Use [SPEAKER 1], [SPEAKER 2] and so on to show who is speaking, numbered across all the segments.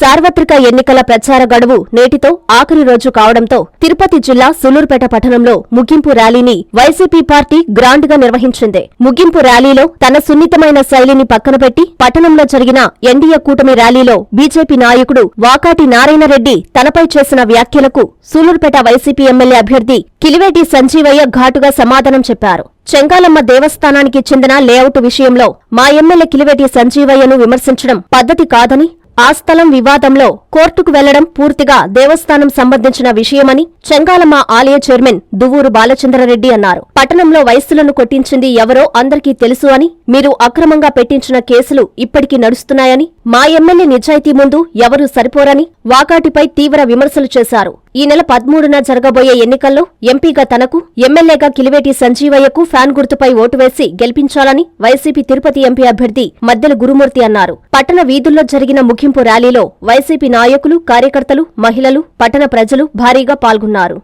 [SPEAKER 1] సార్వత్రిక ఎన్నికల ప్రచార గడువు నేటితో ఆఖరి రోజు కావడంతో తిరుపతి జిల్లా సులూరుపేట పట్టణంలో ముగింపు ర్యాలీని వైసీపీ పార్టీ గ్రాండ్గా నిర్వహించింది. ముగింపు ర్యాలీలో తన సున్నితమైన శైలిని పక్కనపెట్టి పట్టణంలో జరిగిన ఎన్డీఏ కూటమి ర్యాలీలో బీజేపీ నాయకుడు వాకాటి నారాయణరెడ్డి తనపై చేసిన వ్యాఖ్యలకు సూలూరుపేట వైసీపీ ఎమ్మెల్యే అభ్యర్థి కిలివేటి సంజీవయ్య ఘాటుగా సమాధానం చెప్పారు. చెంగాలమ్మ దేవస్థానానికి చెందిన లేఅవుట్ విషయంలో మా ఎమ్మెల్యే కిలివేటి సంజీవయ్యను విమర్శించడం పద్ధతి కాదని ఆ స్థలం వివాదంలో కోర్టుకు వెళ్ళడం పూర్తిగా దేవస్థానం సంబంధించిన విషయమని చెంగాలమ్మ ఆలయ చైర్మన్ దువ్వూరు బాలచంద్రరెడ్డి అన్నారు. పట్టణంలో వయస్సులను కొట్టించింది ఎవరో అందరికీ తెలుసు అని మీరు అక్రమంగా పెట్టించిన కేసులు ఇప్పటికీ నడుస్తున్నాయని మా ఎమ్మెల్యే నిజాయితీ ముందు ఎవరూ సరిపోరని వాకాటిపై తీవ్ర విమర్శలు చేశారు. ఈ నెల పదమూడున జరగబోయే ఎన్నికల్లో ఎంపీగా తనకు ఎమ్మెల్యేగా కిలివేటి సంజీవయ్యకు ఫ్యాన్ గుర్తుపై ఓటు వేసి గెలిపించాలని వైసీపీ తిరుపతి ఎంపీ అభ్యర్థి మద్దెల గురుమూర్తి అన్నారు. పట్టణ వీధుల్లో జరిగిన ముగింపు ర్యాలీలో వైసీపీ నాయకులు కార్యకర్తలు మహిళలు పట్టణ ప్రజలు భారీగా పాల్గొన్నారు.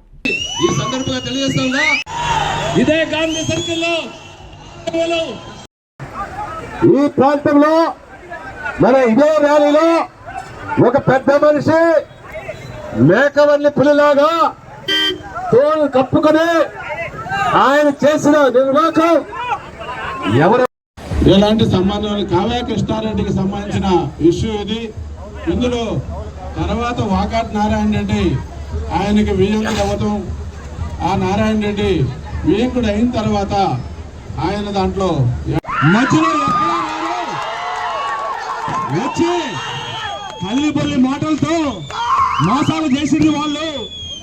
[SPEAKER 2] ఈ సందర్భంగా తెలియజేస్తుందా ఇదే గాంధీ సర్కిల్లో
[SPEAKER 3] ఈ ప్రాంతంలో మన ఇదే ర్యాలీలో ఒక పెద్ద మనిషి మేకవల్లి పులిలాగా తోలు కప్పుకొని ఆయన చేసిన నిర్వాహకం ఎవరు?
[SPEAKER 2] ఇలాంటి సంబంధం కావ్య కృష్ణారెడ్డికి సంబంధించిన ఇష్యూ ఇది. ఇందులో తర్వాత వాకాట్ నారాయణ రెడ్డి ఆయనకి వియ్యంకుడు అవ్వటం ఆ నారాయణ రెడ్డి వియ్యంకుడు అయిన తర్వాత ఆయన దాంట్లో మధ్యలో వచ్చి కల్లిపల్లి మాటలతో మోసాలు చేసింది వాళ్ళు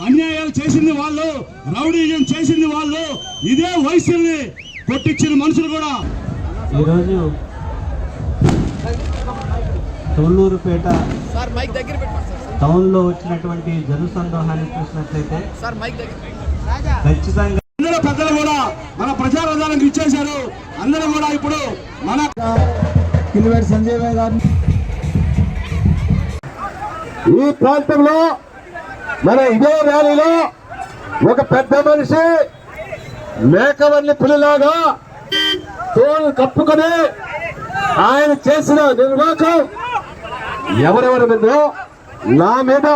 [SPEAKER 2] అన్యాయాలు చేసింది వాళ్ళు రౌడీజం చేసింది వాళ్ళు ఇదే వయసుల్ని కొట్టించిన మనుషులు కూడా.
[SPEAKER 4] ఈరోజు తొల్లూరుపేట టౌన్లో వచ్చినటువంటి జన సందోహాన్ని చూసినట్లయితే ఖచ్చితంగా
[SPEAKER 2] అందరూ పెద్దలు కూడా మన ప్రజారంగానికి ఇచ్చేశారు. అందరూ కూడా ఇప్పుడు మన
[SPEAKER 4] సంజయ్ గారిని
[SPEAKER 3] ఈ ప్రాంతంలో మన ఇదే ర్యాలీలో ఒక పెద్ద మనిషి మేకవల్లి పులిలాగా తోలు కప్పుకొని ఆయన చేసిన నిర్వాకం ఎవరెవరి మీద? నా మీద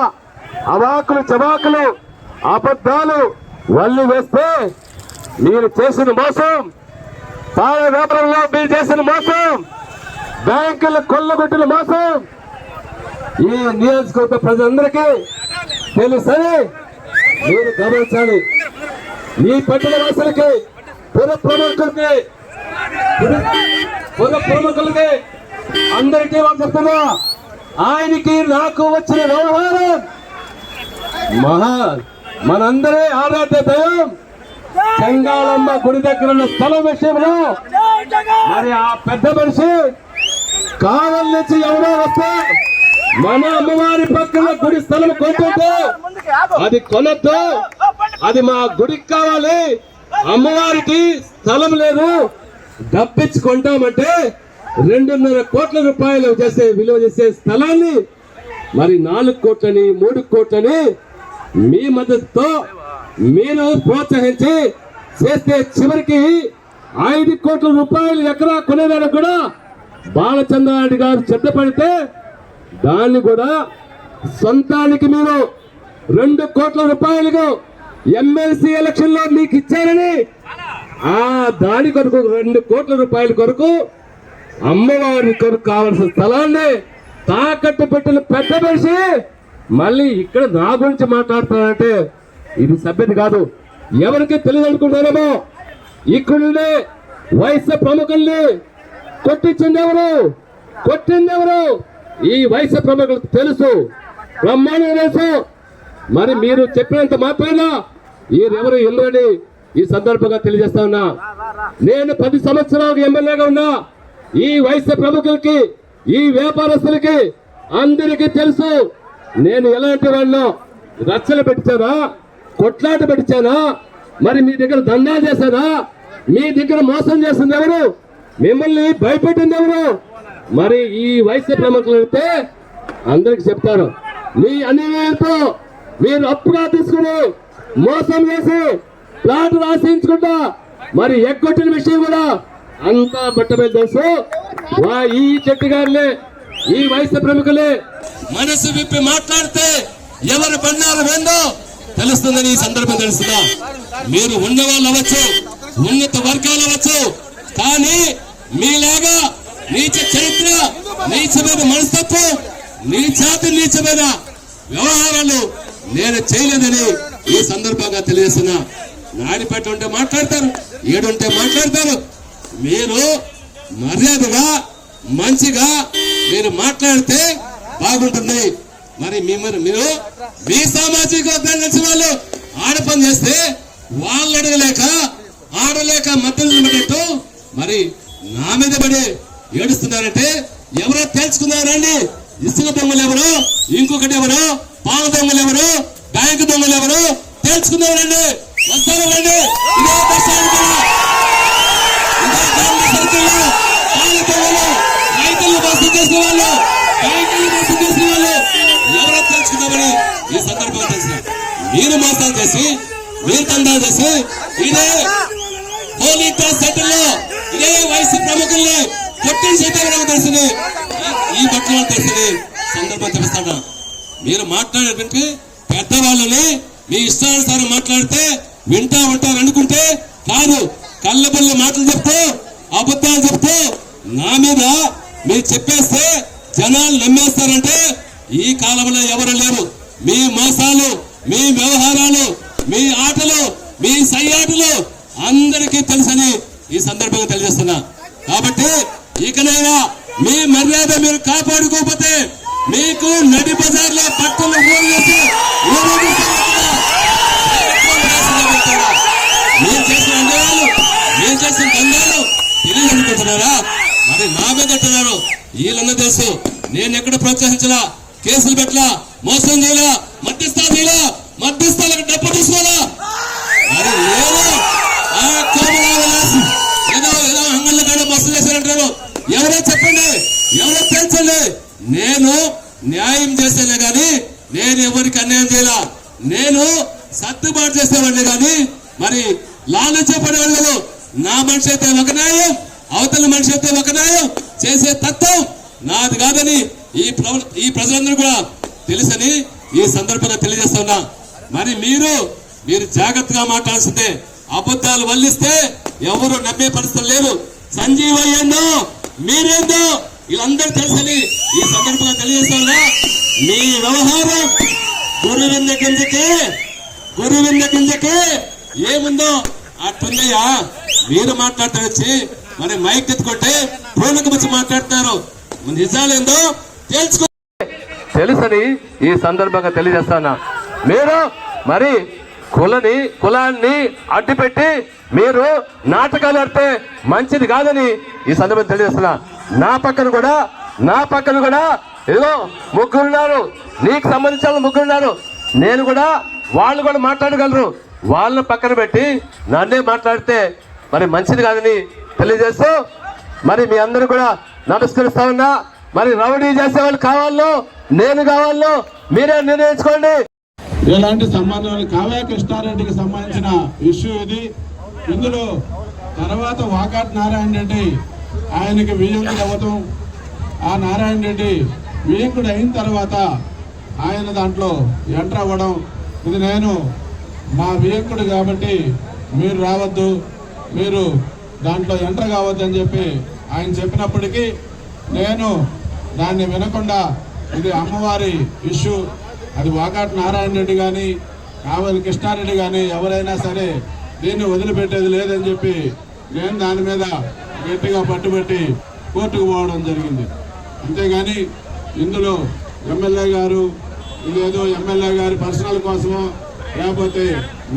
[SPEAKER 3] అవాకులు చవాకులు అబద్ధాలు వల్లి వేస్తే మీరు చేసిన మోసం పాల వ్యాపారంలో మీరు చేసిన మోసం బ్యాంకుల కొల్లగొట్టిన మోసం ఈ నియోజకవర్గ ప్రజలందరికీ తెలుసని మీరు గమనించాలి. ఈ పట్టణ వాసులకి పుర ప్రముఖులకి పుర- ప్రముఖులకి అందరికీ వాళ్ళు చెప్తున్నా ఆయనకి నాకు వచ్చిన వ్యవహారం మహా మనందరి ఆరాధ్య దయం చెంగాళమ్మ గుడి దగ్గర ఉన్న స్థలం విషయంలో మరి ఆ పెద్ద మనిషి కావల్ నుంచి ఎవరో వస్తే మన అమ్మవారి పక్కన గుడి స్థలం కొంటుంటే అది కొనొద్దు. అది మా గుడికి కావాలి. అమ్మవారికి స్థలం లేదు. డబ్బిచ్చి రెండున్నర కోట్ల రూపాయలు చేసే విలువ చేసే స్థలాన్ని మరి నాలుగు కోట్లని మూడు కోట్లని మీ మద్దతుతో మీరు ప్రోత్సహించి చేస్తే చివరికి ఐదు కోట్ల రూపాయలు ఎకరా కొనేదానికి కూడా బాలచంద్రారెడ్డి గారు చెడ్డపడితే దాన్ని కూడా సొంతానికి మీరు రెండు కోట్ల రూపాయలకు ఎమ్మెల్సీ ఎలక్షన్లో మీకు ఇచ్చారని ఆ దాని కొరకు రెండు కోట్ల రూపాయల కొరకు అమ్మవారి కొరకు కావలసిన స్థలాన్ని తాకట్టు పెట్టిన పెద్ద మనిషి మళ్ళీ ఇక్కడ నా గురించి మాట్లాడుతున్నారంటే ఇది సభ్యత కాదు. ఎవరికి తెలియదు అనుకుంటారేమో ఇక్కడుండే వయసు ప్రముఖుల్ని కొట్టించింది ఎవరు? కొట్టింది ఎవరు? ఈ వయసు ప్రముఖులకు తెలుసు. బ్రహ్మాండం తెలుసు. మరి మీరు చెప్పినంత మాత్రాన ఎవరు ఇల్లుని ఈ సందర్భంగా తెలియజేస్తా ఉన్నా. నేను పది సంవత్సరాలు ఎమ్మెల్యేగా ఉన్నా. ఈ వయసు ప్రముఖులకి ఈ వ్యాపారస్తులకి అందరికీ తెలుసు. నేను ఎలాంటి వాళ్ళు రచ్చలు పెట్టానా కొట్లాట పెట్టించానా? మరి మీ దగ్గర దండాలు చేశానా? మీ దగ్గర మోసం చేసింది ఎవరు మిమ్మల్ని భయపెట్టింది ఎవరు మరి ఈ వైసీపీ ప్రముఖులు అయితే అందరికి చెప్తారు మీ అన్యాయంతో మీరు అప్పుగా తీసుకుని మోసం చేసి ప్లాట్ రాసించుకుంటా మరి ఎగ్గొట్టిన విషయం కూడా అంతా బట్ట మీద తెలుసు. ఈ చెట్టు గారిలే ఈ వయసు ప్రముఖులే మనసు విప్పి మాట్లాడితే ఎవరు బండారం ఏందో తెలుస్తుందని ఈ సందర్భం తెలుస్తుందా? మీరు ఉన్నవాళ్ళు అవ్వచ్చు ఉన్నత వర్గాలు అవ్వచ్చు కానీ మీలాగా నీచ చరిత్ర నీచమైన మనస్తత్వం నీచాతి నీచమైన వ్యవహారాలు నేను చేయలేదని ఈ సందర్భంగా తెలియజేస్తున్నా నాడిపేట ఉంటే మాట్లాడతారు ఏడుంటే మాట్లాడతారు. మీరు మర్యాదగా మంచిగా మీరు మాట్లాడితే బాగుంటుంది. మరి మిమ్మల్ని మీరు మీ సామాజిక వర్గాన్ని వాళ్ళు ఆడ పని చేస్తే వాళ్ళు అడగలేక ఆడలేక మద్దతు నిలబడేట్టు మరి నా మీద పడి ఏడుస్తున్నారంటే ఎవరో తెలుసుకున్నారండి ఇసుక దొంగలు ఎవరు ఇంకొకటి ఎవరు పాల దొంగలు ఎవరు బ్యాంకు దొంగలు ఎవరు తెలుసుకున్నారండి వస్తారు రండి? ఇదే దర్శనానికి మోసం చేసిన వాళ్ళు బ్యాంకులు మోసం చేసిన వాళ్ళు ఎవరో తెలుసుకుందామని ఈ సందర్భంగా తెలిసిన మీరు మోసాలు చేసి మీరు దందాలు చేసి ఇదే పోలీస్ సెంటర్లో ఇదే వయసు ప్రముఖుల్ని కొట్టిన సీతారామ తెలిసింది ఈ బట్టలు దర్శని సందర్భం తెలుస్తాడా? మీరు మాట్లాడేటువంటి పెద్దవాళ్ళని మీ ఇష్టానుసారం మాట్లాడితే వింటా ఉంటారు అనుకుంటే కాదు కళ్ళబుల్ల మాటలు చెప్తూ అబద్ధాలు చెప్తూ నా మీద మీరు చెప్పేస్తే జనాలు నమ్మేస్తారంటే ఈ కాలంలో ఎవరు లేరు. మీ మోసాలు మీ వ్యవహారాలు మీ ఆటలు మీ సయ్యాటలు అందరికీ తెలుసని ఈ సందర్భంగా తెలియజేస్తున్నా. కాబట్టి ఇకనైనా మీ మర్యాద మీరు కాపాడుకోకపోతే మీకు నడి బజార్లో పట్టులు ఊరేసి ఊరేగిస్తారా? మీరు చేసిన అన్యాయాలు మీరు చేసిన దండాలు తెలియదు అనుకుంటున్నారా మరి నా మీద అంటున్నారు. వీళ్ళన్న తెలుసు. నేను ఎక్కడ ప్రోత్సహించలా? కేసులు పెట్టలా? మోసం చేయలా చేయలా మధ్యస్థాలకు డబ్బు తీసుకోవాలా మరి లేదు ఆ కోమలాలు ఏదో ఏదో అంగళ్ళ కాడ మోసం చేశారంటారు ఎవరో చెప్పండి ఎవరో తెలుసండి నేను న్యాయం చేస్తేనే కానీ నేను ఎవరికి అన్యాయం చేయలా. నేను సర్దుబాటు చేసేవాడిని కానీ మరి లాలించబడేవాళ్ళు నా మనిషి అయితే ఒక న్యాయం అవతల మనిషి అయితే ఒక న్యాయం చేసే తత్వం నాది కాదని ఈ ప్ర- ఈ ప్రజలందరూ కూడా తెలుసని ఈ సందర్భంగా తెలియజేస్తున్నా మరి మీరు మీరు జాగ్రత్తగా మాట్లాడాల్సిందే. అబద్ధాలు వల్లిస్తే ఎవరు నమ్మే పరిస్థితులు లేరు సంజీవ్ అయ్యేందో మీరేందో వీళ్ళందరూ తెలుసని ఈ సందర్భంగా తెలియజేస్తున్నా మీ వ్యవహారం గురువింద కిందకి గురువింద గింజకి ఏముందో ఆ అట్టుందయ్యా మీరు మాట్లాడతారు వచ్చి మరి మైక్ ఎత్తుకుంటే పూలకు వచ్చి మాట్లాడతారు. నిజాలేందో తెలుసుకో తెలుసని ఈ సందర్భంగా తెలియజేస్తాను. మీరు మరి కులని కులాన్ని అడ్డుపెట్టి మీరు నాటకాలు ఆడితే మంచిది కాదని ఈ సందర్భంగా తెలియజేస్తున్నా. నా పక్కన కూడా నా పక్కన కూడా ఏదో ముగ్గురున్నారు. నీకు సంబంధించిన ముగ్గురున్నారు. నేను కూడా వాళ్ళు కూడా మాట్లాడగలరు. వాళ్ళని పక్కన పెట్టి నన్నే మాట్లాడితే మరి మంచిది కాదని తెలియజేస్తూ మరి మీ అందరూ కూడా నమస్కరిస్తా ఉన్నా. మరి రౌడీ చేసే వాళ్ళు కావాలో నేను కావాలో మీరే నిర్ణయించుకోండి.
[SPEAKER 2] ఎలాంటి సంబంధం కావ్య కృష్ణారెడ్డికి సంబంధించిన ఇష్యూ ఇది. ఇందులో తర్వాత వాకాట్ నారాయణ రెడ్డి ఆయనకి వియ్యంకుడు అవ్వటం ఆ నారాయణ రెడ్డి వియంకుడు అయిన తర్వాత ఆయన దాంట్లో ఎంటర్ అవ్వడం. ఇది నేను మా వియంకుడు కాబట్టి మీరు రావద్దు మీరు దాంట్లో ఎంటర్ కావద్దు అని చెప్పి ఆయన చెప్పినప్పటికీ నేను దాన్ని వినకుండా ఇది అమ్మవారి ఇష్యూ. అది వాకాటి నారాయణ రెడ్డి కానీ కావలి కృష్ణారెడ్డి కానీ ఎవరైనా సరే దీన్ని వదిలిపెట్టేది లేదని చెప్పి నేను దాని మీద గట్టిగా పట్టుబట్టి కోర్టుకు పోవడం జరిగింది. అంతేగాని ఇందులో ఎమ్మెల్యే గారు ఇదేదో ఎమ్మెల్యే గారి పర్సనల్ కోసమో లేకపోతే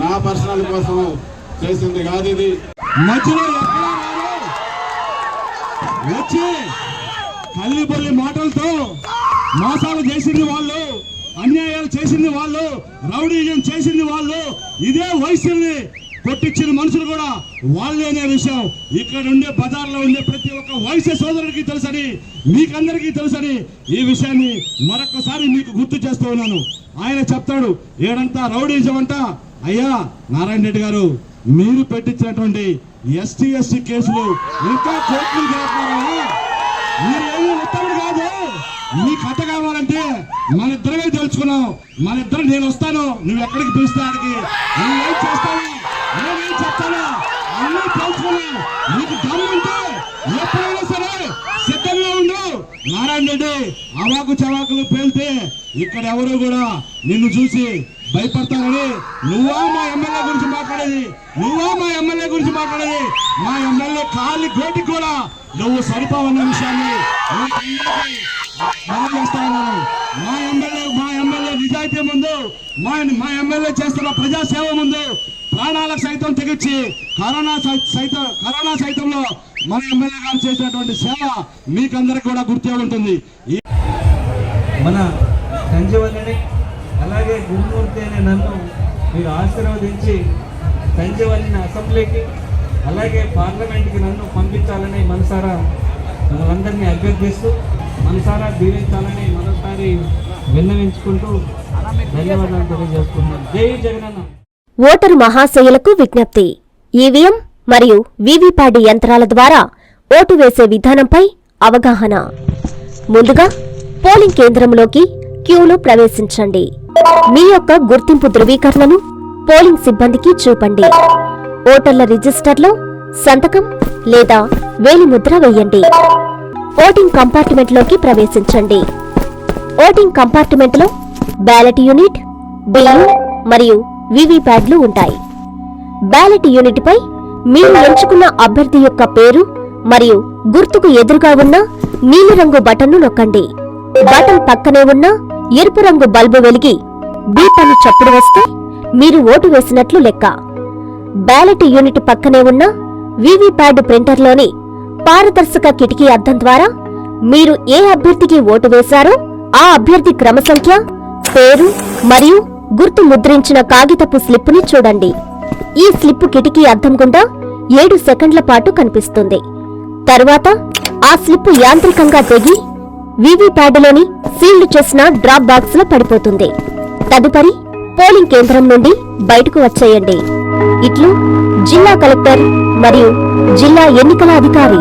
[SPEAKER 2] నా పర్సనల్ కోసమో చేసింది కాదు ఇది. మధ్యలో వచ్చి కల్లిపల్లి మాటలతో మోసాలు చేసింది వాళ్ళు అన్యాయాలు చేసింది వాళ్ళు రౌడీజం చేసింది వాళ్ళు ఇదే వయసుని కొట్టించిన మనుషులు కూడా వాళ్ళే అనే విషయం. ఇక్కడ ఉండే బజార్లో ఉండే ప్రతి ఒక్క వయసు సోదరుడికి తెలుసని మీకందరికీ తెలుసని ఈ విషయాన్ని మరొకసారి మీకు గుర్తు చేస్తూ ఉన్నాను. ఆయన చెప్తాడు ఏడంతా రౌడీజం అంట. అయ్యా నారాయణ రెడ్డి గారు మీరు పెట్టించినటువంటి ఎస్టీ ఎస్సీ కేసులు ఇంకా కోర్టులు జరుగుతున్నారా మీరు ఉత్తముడు కాదు. మీ కథ కావాలంటే మన ఇద్దరమే తెలుసుకున్నాం. మన ఇద్దరు నేను వస్తాను నువ్వు ఎక్కడికి పిలుస్తానికి నువ్వేం చేస్తాను? నేనేం చెప్తాను అన్నీ తెలుసుకున్నా నీకు దమ్ముంటే ఎప్పుడైనా సరే సిద్ధంగా ఉండు. నారాయణ రెడ్డి అవాకు చవాకులు పేలితే ఇక్కడ ఎవరు కూడా నిన్ను చూసి భయపడతారని నువ్వా మా ఎమ్మెల్యే గురించి మాట్లాడేది? నువ్వా మా ఎమ్మెల్యే గురించి మాట్లాడేది? మా ఎమ్మెల్యే కాలి గోటికి కూడా నువ్వు సరిపోవన్న విషయాన్ని మనం చేస్తా ఉన్నాను మా ఎమ్మెల్యే మా ఎమ్మెల్యే నిజాయితీ ముందు మా మా ఎమ్మెల్యే చేస్తున్న ప్రజాసేవ ముందు ప్రాణాలకు సైతం తెగించి కరోనా సై- సైతం కరోనా సైతంలో మన ఎమ్మెల్యే గారు చేసినటువంటి సేవ మీకందరికి కూడా గుర్తే ఉంటుంది.
[SPEAKER 4] మన సంజీవని అలాగే గురుమూర్తి అనే నన్ను మీరు ఆశీర్వదించి సంజీవని అసెంబ్లీకి అలాగే పార్లమెంట్కి నన్ను పంపించాలని మనసారా మనందరినీ అభ్యర్థిస్తూ మనసారా దీవించాలని మరోసారి విన్నవించుకుంటూ ధన్యవాదాలు తెలియజేస్తున్నాను. జై జగనన్న.
[SPEAKER 1] ఓటరు మహాశయులకు విజ్ఞప్తి. ఈవీఎం మరియు వీవీప్యాడ్ యంత్రాల ద్వారా ఓటు వేసే విధానంపై అవగాహన. ముందుగా పోలింగ్ కేంద్రంలోకి క్యూలో ప్రవేశించండి. మీ యొక్క గుర్తింపు ధృవీకరణను పోలింగ్ సిబ్బందికి చూపండి. ఓటర్ల రిజిస్టర్లో సంతకం లేదా వేలిముద్ర వేయండి. ఓటింగ్ కంపార్ట్మెంట్లోకి ప్రవేశించండి. ఓటింగ్ కంపార్ట్మెంట్లో బ్యాలెట్ యూనిట్ బిల్లు మరియు వివిప్యాడ్లు ఉంటాయి. బ్యాలెట్ యూనిట్ పై మీరు ఎంచుకున్న అభ్యర్థి యొక్క పేరు మరియు గుర్తుకు ఎదురుగా ఉన్న నీలిరంగు బటన్ను నొక్కండి. బటన్ పక్కనే ఉన్న ఎరుపు రంగు బల్బు వెలిగి బీప్ అని చప్పుడు వస్తే మీరు ఓటు వేసినట్లు లెక్క. బ్యాలెట్ యూనిట్ పక్కనే ఉన్న వివిప్యాడ్ ప్రింటర్లోని పారదర్శక కిటికీ అద్దం ద్వారా మీరు ఏ అభ్యర్థికి ఓటు వేశారో ఆ అభ్యర్థి క్రమ సంఖ్య పేరు మరియు గుర్తు ముద్రించిన కాగితపు స్లిప్పుని చూడండి. ఈ స్లిప్పు కిటికీ అద్దం గుండా ఏడు సెకండ్ల పాటు కనిపిస్తుంది. తరువాత ఆ స్లిప్పు యాంత్రికంగా తెగి వివిప్యాడ్లోని సీల్డ్ చేసిన డ్రాప్ బాక్స్లో పడిపోతుంది. తదుపరి పోలింగ్ కేంద్రం నుండి బయటకు వచ్చేయండి. ఇట్లు జిల్లా కలెక్టర్ మరియు జిల్లా ఎన్నికల అధికారి